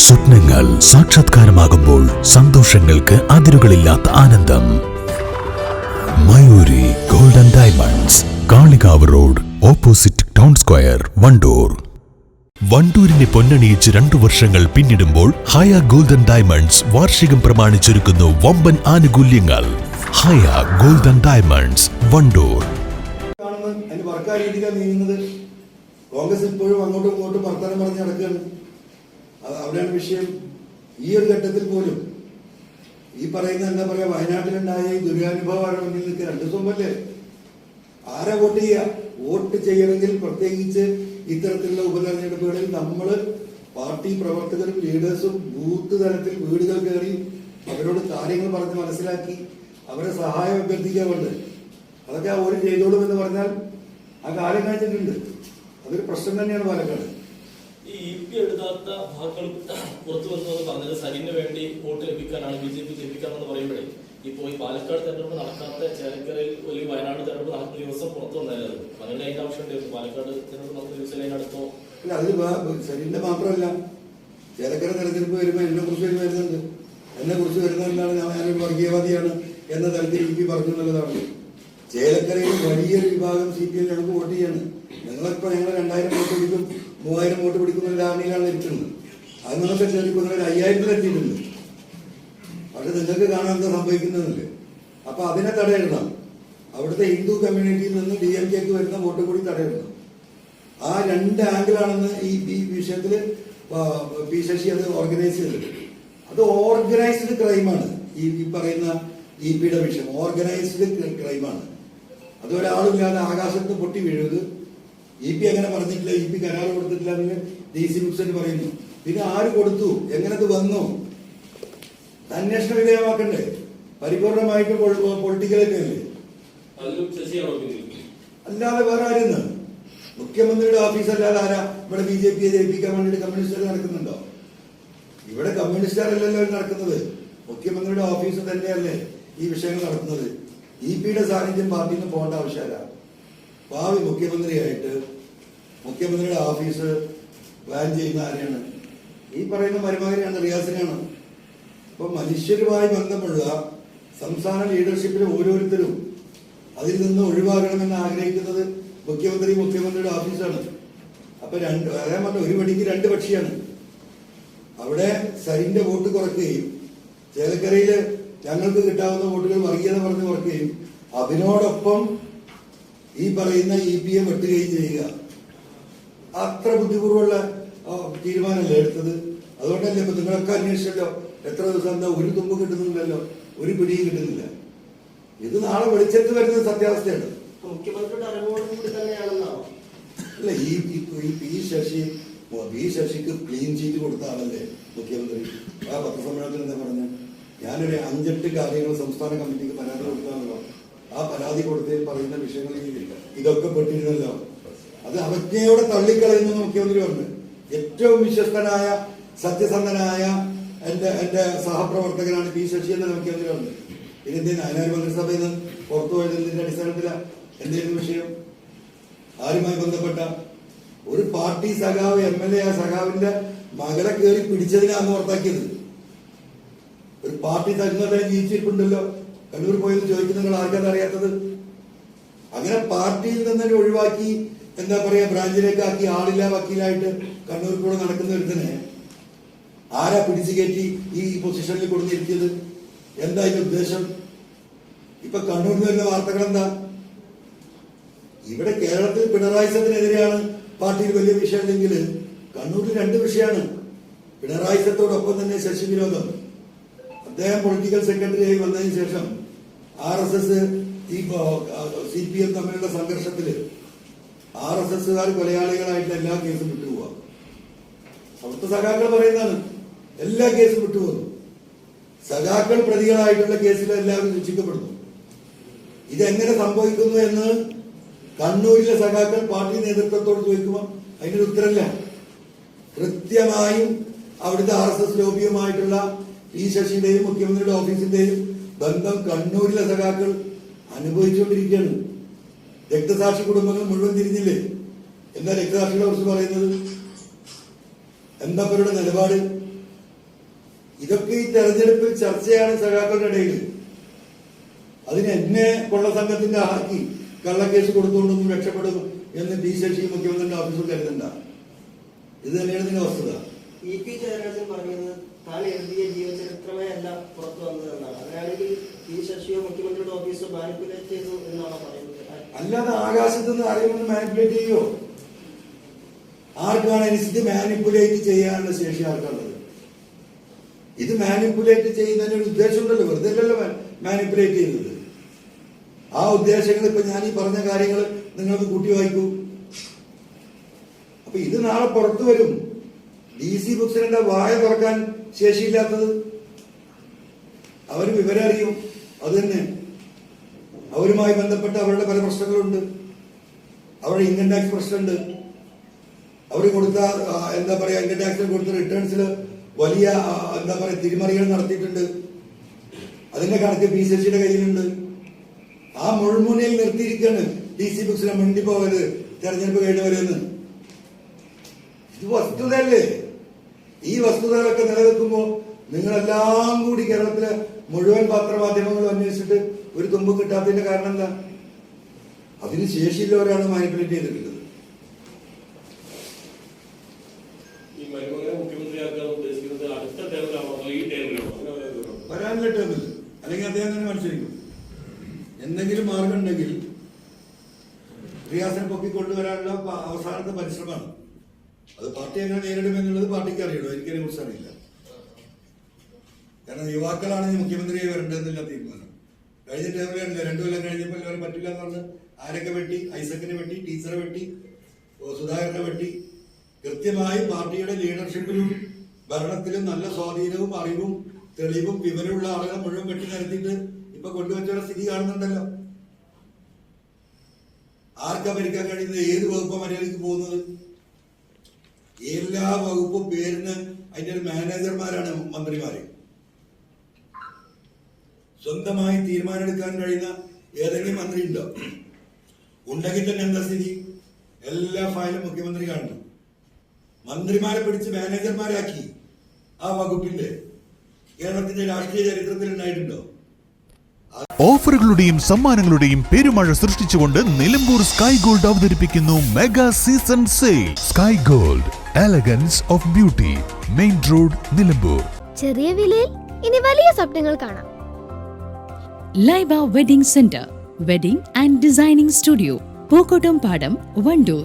സ്വപ്നങ്ങൾ സാക്ഷാത്കാരമാകുമ്പോൾ സന്തോഷങ്ങൾക്ക് അതിരുകളില്ലാത്ത ആനന്ദം. Mayuri golden diamonds Kalikavu road opposite town square Wandoor. വണ്ടൂരിനെ പൊന്നണിയിച്ച് രണ്ടു വർഷങ്ങൾ പിന്നിടുമ്പോൾ ഹയ ഗോൾഡൻ ഡയമണ്ട്സ് വാർഷികം പ്രമാണിച്ചൊരുക്കുന്നു വമ്പൻ ആനുകൂല്യങ്ങൾ. Haya golden diamonds Wandoor. Congress ഇപ്പോഴും അങ്ങോട്ടും ഇങ്ങോട്ടും വർത്തമാനം പറഞ്ഞ് നടക്കുകയാണ്. അത് അവിടെയാണ് വിഷയം. ഈ ഒരു ഘട്ടത്തിൽ പോലും ഈ പറയുന്ന എന്താ പറയാ വയനാട്ടിലുണ്ടായ ഈ ദുരിതാനുഭവമാണ് മുന്നിൽ നിൽക്കുക രണ്ടു ദിവസം ആരാ ആരെ വോട്ട് ചെയ്യുക വോട്ട് ചെയ്യണമെങ്കിൽ പ്രത്യേകിച്ച് ഇത്തരത്തിലുള്ള ഉപതെരഞ്ഞെടുപ്പുകളിൽ നമ്മൾ പാർട്ടി പ്രവർത്തകരും ലീഡേഴ്സും ബൂത്ത് തലത്തിൽ വീടുകൾ കയറി അവരോട് കാര്യങ്ങൾ പറഞ്ഞ് മനസ്സിലാക്കി അവരെ സഹായം അഭ്യർത്ഥിക്കാറുണ്ട് അതൊക്കെ അവർ ചെയ്തോളും എന്ന് പറഞ്ഞാൽ ആ കാലം കഴിഞ്ഞിട്ടുണ്ട്. അതൊരു പ്രശ്നം തന്നെയാണ് പാലക്കാട്. ഈ ഇ പി എഴുതാത്ത വാക്കുകൾ പുറത്തു വന്നത് പറഞ്ഞത് സരിന് വേണ്ടി വോട്ട് ലഭിക്കാനാണ് ബി ജെ പി ലഭിക്കാമെന്ന് പറയുമ്പോഴേ. ഇപ്പോൾ ഈ പാലക്കാട് തെരഞ്ഞെടുപ്പ് നടക്കാത്ത ചേലക്കരയിൽ ഒരു വയനാട് തെരഞ്ഞെടുപ്പ് നടക്കുന്ന ദിവസം പുറത്തു വന്നാലും അങ്ങനെ അതിന്റെ ആവശ്യം ഉണ്ടായിരുന്നു പാലക്കാട് തെരഞ്ഞെടുപ്പ് നടക്കുന്ന ദിവസം അതിനടുത്തോ അല്ല അത് സരിന്റെ മാത്രമല്ല. ചേലക്കര തെരഞ്ഞെടുപ്പ് വരുമ്പോൾ എന്നെ കുറിച്ച് വരുന്നുണ്ട്. എന്നെ കുറിച്ച് ഞാൻ ഞാനൊരു വർഗീയവാദിയാണ് എന്ന തരത്തിൽ ഇ പി പറഞ്ഞു എന്നുള്ളതാണ് ചേലക്കരയിൽ വലിയൊരു വിഭാഗം സി പി എം ഞങ്ങൾക്ക് വോട്ട് ചെയ്യാണ്. ഞങ്ങളിപ്പോ ഞങ്ങൾ രണ്ടായിരം വോട്ട് പിടിക്കും മൂവായിരം വോട്ട് പിടിക്കുന്ന ഒരു ആണിയിലാണ് ഇരിക്കുന്നത്. അത് നിങ്ങൾക്ക് തെറ്റിദ്ധരിക്കുന്നത് ഒരു അയ്യായിരത്തിൽ എത്തിയിട്ടുണ്ട് പക്ഷെ നിങ്ങൾക്ക് കാണാൻ എന്താ സംഭവിക്കുന്നതല്ലേ? അപ്പൊ അതിനെ തടയിടണം അവിടുത്തെ ഹിന്ദു കമ്മ്യൂണിറ്റിയിൽ നിന്ന് ഡി എം കെക്ക് വരുന്ന വോട്ട് കൂടി തടയിടണം ആ രണ്ട് ആംഗിളാണെന്ന് ഈ ഈ വിഷയത്തിൽ പി ശശി അത് ഓർഗനൈസ് ചെയ്തിട്ടുണ്ട്. അത് ഓർഗനൈസ്ഡ് ക്രൈമാണ് ഈ ഈ പറയുന്ന ഇ പിയുടെ വിഷയം ഓർഗനൈസ്ഡ് ക്രൈമാണ് അത് ഒരാളില്ലാതെ ആകാശത്ത് പൊട്ടി വീഴുന്നത് ഇ പി അങ്ങനെ പറഞ്ഞിട്ടില്ല ഇ പി കരാർ കൊടുത്തിട്ടില്ല എന്ന് ഡി സി ബുക്സൻ പറയുന്നു. പിന്നെ ആര് കൊടുത്തു? എങ്ങനെ അത് വന്നു? അന്വേഷണ വിധേയമാക്കണ്ടേ? പരിപൂർണമായിട്ട് പൊളിറ്റിക്കലൊക്കെ അല്ലാതെ വേറെ ആരുന്ന്? മുഖ്യമന്ത്രിയുടെ ഓഫീസ് അല്ലാതെ ആരാ? ഇവിടെ ബി ജെ പിയെ ജയിപ്പിക്കാൻ വേണ്ടിയിട്ട് കമ്മ്യൂണിസ്റ്റുകാർ നടക്കുന്നുണ്ടോ? ഇവിടെ കമ്മ്യൂണിസ്റ്റുകാരല്ലല്ലോ അല്ലല്ലോ നടക്കുന്നത്. മുഖ്യമന്ത്രിയുടെ ഓഫീസ് തന്നെയല്ലേ ഈ വിഷയങ്ങൾ നടത്തുന്നത്. ഇ പിയുടെ സാന്നിധ്യം പാർട്ടിയിൽ നിന്ന് പോകേണ്ട ആവശ്യമില്ല. ഭാവി മുഖ്യമന്ത്രിയായിട്ട് മുഖ്യമന്ത്രിയുടെ ഓഫീസ് പ്ലാൻ ചെയ്യുന്ന ആരെയാണ്? ഈ പറയുന്ന മരുമകനെയാണ് റിയാസിനെയാണ്. അപ്പൊ മനുഷ്യരുമായി ബന്ധമുള്ള സംസ്ഥാന ലീഡർഷിപ്പിലെ ഓരോരുത്തരും അതിൽ നിന്ന് ഒഴിവാകണമെന്ന് ആഗ്രഹിക്കുന്നത് മുഖ്യമന്ത്രി മുഖ്യമന്ത്രിയുടെ ഓഫീസാണ്. അപ്പൊ രണ്ട് പറയാൻ പറഞ്ഞ ഒരു പടിക്ക് രണ്ട് പക്ഷിയാണ് അവിടെ സരിന്റെ വോട്ട് കുറയ്ക്കുകയും ചേലക്കരയിൽ ഞങ്ങൾക്ക് കിട്ടാവുന്ന വോട്ടുകൾ വർഗീയത പറഞ്ഞ് കുറയ്ക്കുകയും അതിനോടൊപ്പം ഈ പറയുന്ന ഇ പി എ വെട്ടുകയും ചെയ്യുക. അത്ര ബുദ്ധിപൂർവമുള്ള തീരുമാനമല്ലേ എടുത്തത്? അതുകൊണ്ടല്ലേ ഇപ്പൊ നിങ്ങളൊക്കെ അന്വേഷിച്ചല്ലോ? എത്ര ദിവസം എന്താ ഒരു തുമ്പ് കിട്ടുന്നില്ലല്ലോ? ഒരു പിടിയും കിട്ടുന്നില്ല. ഇത് നാളെ വെളിച്ചത്ത് വരുന്ന സത്യാവസ്ഥയാണ്. അല്ല ഈ പി ശശി പി ശശിക്ക് ക്ലീൻ ചീറ്റ് കൊടുത്ത ആളല്ലേ മുഖ്യമന്ത്രി? ആ പത്രസമ്മേളനത്തിൽ എന്താ പറഞ്ഞത് ഞാനൊരു അഞ്ചെട്ട് കാര്യങ്ങൾ സംസ്ഥാന കമ്മിറ്റിക്ക് പരാതി കൊടുത്താണല്ലോ ആ പരാതി കൊടുത്തതിൽ പറയുന്ന വിഷയങ്ങൾ ഇതൊക്കെ പെട്ടിരുന്നല്ലോ. അത് അവജ്ഞയോടെ തള്ളിക്കളയുന്നു മുഖ്യമന്ത്രി പറഞ്ഞു. ഏറ്റവും വിശ്വസ്തനായ സത്യസന്ധനായ എന്റെ എന്റെ സഹപ്രവർത്തകനാണ് പി ശശി എന്ന് മുഖ്യമന്ത്രി പറഞ്ഞു ഇതിന്റെ നായനാർ മന്ത്രിസഭയിൽ നിന്ന് പുറത്തു പോയതിന്റെ അടിസ്ഥാനത്തിലാണ് വിഷയം? ആരുമായി ബന്ധപ്പെട്ട? ഒരു പാർട്ടി സഖാവ് എം എൽ എ ആ സഖാവിന്റെ മകളെ കയറി പിടിച്ചതിനാണ് പുറത്താക്കിയത് ഒരു പാർട്ടി തന്നെ ജീവിച്ചിരിപ്പുണ്ടല്ലോ കണ്ണൂർ പോയത് ചോദിക്കുന്ന നിങ്ങൾ ആർക്കാണ് അറിയാത്തത്? അങ്ങനെ പാർട്ടിയിൽ നിന്ന് തന്നെ ഒഴിവാക്കി എന്താ പറയാ ബ്രാഞ്ചിലേക്ക് ആക്കി ആളില്ല വക്കീലായിട്ട് കണ്ണൂർ കൂടെ നടക്കുന്ന ഒരുത്തനെ ആരാ പിടിച്ചു കയറ്റി ഈ പൊസിഷനിൽ കൊടുത്തിരിക്കുന്നത്? എന്താ ഇതിന്റെ ഉദ്ദേശം? ഇപ്പൊ കണ്ണൂരിൽ വരുന്ന വാർത്തകൾ എന്താ? ഇവിടെ കേരളത്തിൽ പിണറായി സത്തിനെതിരെയാണ് പാർട്ടിയിൽ വലിയ വിഷയമുണ്ടെങ്കിൽ കണ്ണൂരിൽ രണ്ട് വിഷയമാണ്. പിണറായി സത്തോടൊപ്പം തന്നെ ശശി വിനോദം അദ്ദേഹം പൊളിറ്റിക്കൽ സെക്രട്ടറിയായി വന്നതിന് ശേഷം ആർ എസ് എസ് ഈ സി പി എം തമ്മിലുള്ള സംഘർഷത്തിൽ ആർ എസ് എസ്സുകാർ കൊലയാളികളായിട്ട് എല്ലാ കേസും വിട്ടുപോവാ. അവിടുത്തെ സഖാക്കൾ പറയുന്നതാണ് എല്ലാ കേസും വിട്ടുപോകുന്നു. സഖാക്കൾ പ്രതികളായിട്ടുള്ള കേസിൽ എല്ലാവരും ശിക്ഷിക്കപ്പെടുന്നു ഇതെങ്ങനെ സംഭവിക്കുന്നു എന്ന് കണ്ണൂരിലെ സഖാക്കൾ പാർട്ടി നേതൃത്വത്തോട് ചോദിക്കുമ്പോൾ അതിനൊരു ഉത്തരമില്ല. കൃത്യമായും അവിടുത്തെ ആർ എസ് എസ് ലോബിയുമായിട്ടുള്ള പി ശശിയുടെയും മുഖ്യമന്ത്രിയുടെ ഓഫീസിന്റെയും ബന്ധം കണ്ണൂരിലെ സഖാക്കൾ അനുഭവിച്ചുകൊണ്ടിരിക്കുകയാണ്. രക്തസാക്ഷി കുടുംബങ്ങൾ മുഴുവൻ തിരിഞ്ഞില്ലേ? എന്താ രക്തസാക്ഷികളെ കുറിച്ച് പറയുന്നത്? എന്താ അവരുടെ നിലപാട്? ഇതൊക്കെ ഈ തെരഞ്ഞെടുപ്പിൽ ചർച്ചയാണ് സഖാക്കളുടെ ഇടയിൽ. അതിന് എന്നെ കൊള്ള സംഘത്തിന്റെ ആക്കി കള്ളക്കേസ് കൊടുത്തുകൊണ്ടൊന്നും രക്ഷപ്പെടും എന്ന് ഡി ശശി മുഖ്യമന്ത്രിയുടെ ഓഫീസിൽ കരുതണ്ട. ഇത് തന്നെയാണ് ഇതിന്റെ വസ്തുത. ഇ പി ജയരാജൻ പറഞ്ഞത് താൻ എഴുതിയ ജീവചരിത്രമേ അല്ല പുറത്തു വന്നതെന്നാണ്. അങ്ങനെയാണെങ്കിൽ ഈ ശശിയോ മുഖ്യമന്ത്രിയുടെ ഓഫീസോ മാനിപ്പുലേറ്റ് ചെയ്തു എന്നാണ് പറയുന്നത്? അല്ലാതെ ആകാശത്ത് നിന്ന് ആരെങ്കിലും മാനിപ്പുലേറ്റ് ചെയ്യോ? ആർക്കാണ് അനുസരിച്ച് മാനിപ്പുലേറ്റ് ചെയ്യാനുള്ള ശേഷി ആർക്കുള്ളത് ഇത് മാനിപ്പുലേറ്റ് ചെയ്യുന്നതിന് ഒരു ഉദ്ദേശമുണ്ടല്ലോ. വെറുതെ അല്ലല്ലോ മാനിപ്പുലേറ്റ് ചെയ്യുന്നത്. ആ ഉദ്ദേശങ്ങൾ ഇപ്പൊ ഞാൻ ഈ പറഞ്ഞ കാര്യങ്ങൾ നിങ്ങൾക്ക് കൂട്ടി വായിക്കൂ. അപ്പൊ ഇത് നാളെ പുറത്തു വരും. ഡി സി ബുക്സിനെ വായ തുറക്കാൻ ശേഷിയില്ലാത്തത്? അവർ വിവരം അറിയും. അത് തന്നെ. അവരുമായി ബന്ധപ്പെട്ട് അവരുടെ പല പ്രശ്നങ്ങളുണ്ട്. അവരുടെ ഇൻകം ടാക്സ് പ്രശ്നമുണ്ട്. അവർ കൊടുത്ത എന്താ പറയാ ഇൻകം ടാക്സിൽ കൊടുത്ത റിട്ടേൺസിൽ വലിയ എന്താ പറയുക തിരിമറികൾ നടത്തിയിട്ടുണ്ട്. അതിന്റെ കണക്ക് പി സി സിയുടെ കയ്യിലുണ്ട്. ആ മുൾമുനയിൽ നിർത്തിയിരിക്കുകയാണ് ഡി സി ബുക്സിനെ മിണ്ടി പോകരുത് തെരഞ്ഞെടുപ്പ് കഴിഞ്ഞവരെന്ന് ഇത് വസ്തുതയല്ലേ? ഈ വസ്തുതകളൊക്കെ നിലനിൽക്കുമ്പോൾ നിങ്ങളെല്ലാം കൂടി കേരളത്തിലെ മുഴുവൻ പത്രമാധ്യമങ്ങളും അന്വേഷിച്ചിട്ട് ഒരു തുമ്പ് കിട്ടാത്തതിന്റെ കാരണം എന്താ? അതിന് ശേഷിയുള്ളവരാണ് മാനിപ്പുലേറ്റ് ചെയ്തിട്ടുള്ളത്. വരാനുള്ള ടേമിൽ അല്ലെങ്കിൽ അദ്ദേഹം തന്നെ മത്സരിക്കും. എന്തെങ്കിലും മാർഗം ഉണ്ടെങ്കിൽ റിയാസിനെ പൊക്കിക്കൊണ്ടുവരാനുള്ള അവസാനത്തെ പരിശ്രമമാണ്. അത് പാർട്ടി എങ്ങനെ നേരിടുമെന്നുള്ളത് പാർട്ടിക്ക് അറിയണം. എനിക്കതിനെ കുറിച്ച് അറിയില്ല കാരണം യുവാക്കളാണ് മുഖ്യമന്ത്രിയെ വരേണ്ടതെന്നില്ല തീരുമാനം. കഴിഞ്ഞ ടേമിലാണ് രണ്ടു കൊല്ലം കഴിഞ്ഞപ്പോൾ എല്ലാവരും പറ്റില്ല എന്ന് പറഞ്ഞ് ആരൊക്കെ വെട്ടി? ഐസക്കിനെ വെട്ടി ടീച്ചറെ വെട്ടി സുധാകരനെ വെട്ടി. കൃത്യമായി പാർട്ടിയുടെ ലീഡർഷിപ്പിലും ഭരണത്തിലും നല്ല സ്വാധീനവും അറിവും തെളിവും വിവരമുള്ള ആളുകളെ മുഴുവൻ വെട്ടി നിരത്തിയിട്ട് ഇപ്പൊ കൊണ്ടുവച്ചവരുടെ സ്ഥിതി കാണുന്നുണ്ടല്ലോ. ആർക്കാ ഭരിക്കാൻ കഴിയുന്നത് ഏത് വകുപ്പ് മര്യാദയ്ക്ക് എല്ലാ വകുപ്പും പേരിന് അതിന്റെ ഒരു മാനേജർമാരാണ് മന്ത്രിമാര്. സ്വന്തമായി തീരുമാനമെടുക്കാൻ കഴിയുന്ന ഏതെങ്കിലും മന്ത്രി ഉണ്ടോ ഉണ്ടെങ്കിൽ തന്നെ എന്താ സ്ഥിതി? എല്ലാ ഫയലും മുഖ്യമന്ത്രി കാണുന്നു. മന്ത്രിമാരെ പിടിച്ച് മാനേജർമാരാക്കി ആ വകുപ്പിന്റെ കേരളത്തിന്റെ രാഷ്ട്രീയ ചരിത്രത്തിൽ ഉണ്ടായിട്ടുണ്ടോ? ഓഫറുകളുടെയും സമ്മാനങ്ങളുടെയും പെരുമഴ സൃഷ്ടിച്ചുകൊണ്ട് നിലമ്പൂർ സ്കൈ ഗോൾഡ് അവതരിപ്പിക്കുന്നു mega season sale. Sky gold. Elegance of beauty main road Nilambur ചെറിയ വിലയിൽ ഇനി വലിയ സ്വപ്നങ്ങൾ കാണാം. Laiba wedding centre wedding and designing studio Pookkottumpadam Wandoor